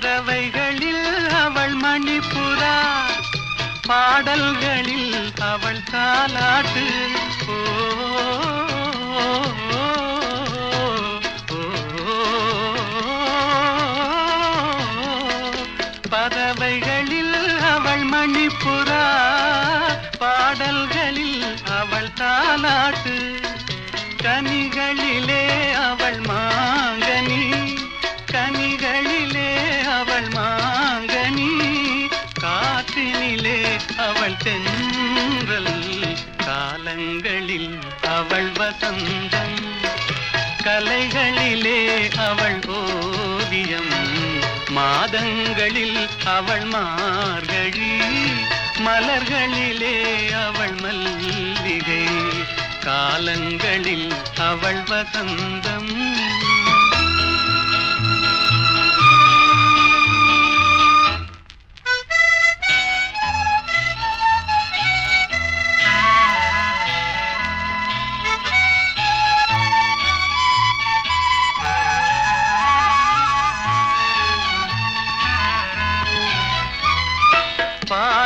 பறவைகளில் அவள் மணிப்புறா. பாடல்களில் அவள் தாலாட்டு. ஓ, பறவைகளில் அவள் மணிப்புறா. பாடல்களில் அவள் தாலாட்டு. கனிகளிலே அவள் மா அவள் தென்றல் காலங்களில் அவள் வசந்தம். கலைகளிலே அவள் ஓவியம். மாதங்களில் அவள் மார்கழி. மலர்களிலே அவள் மல்லிகை. காலங்களில் அவள் வசந்தம்.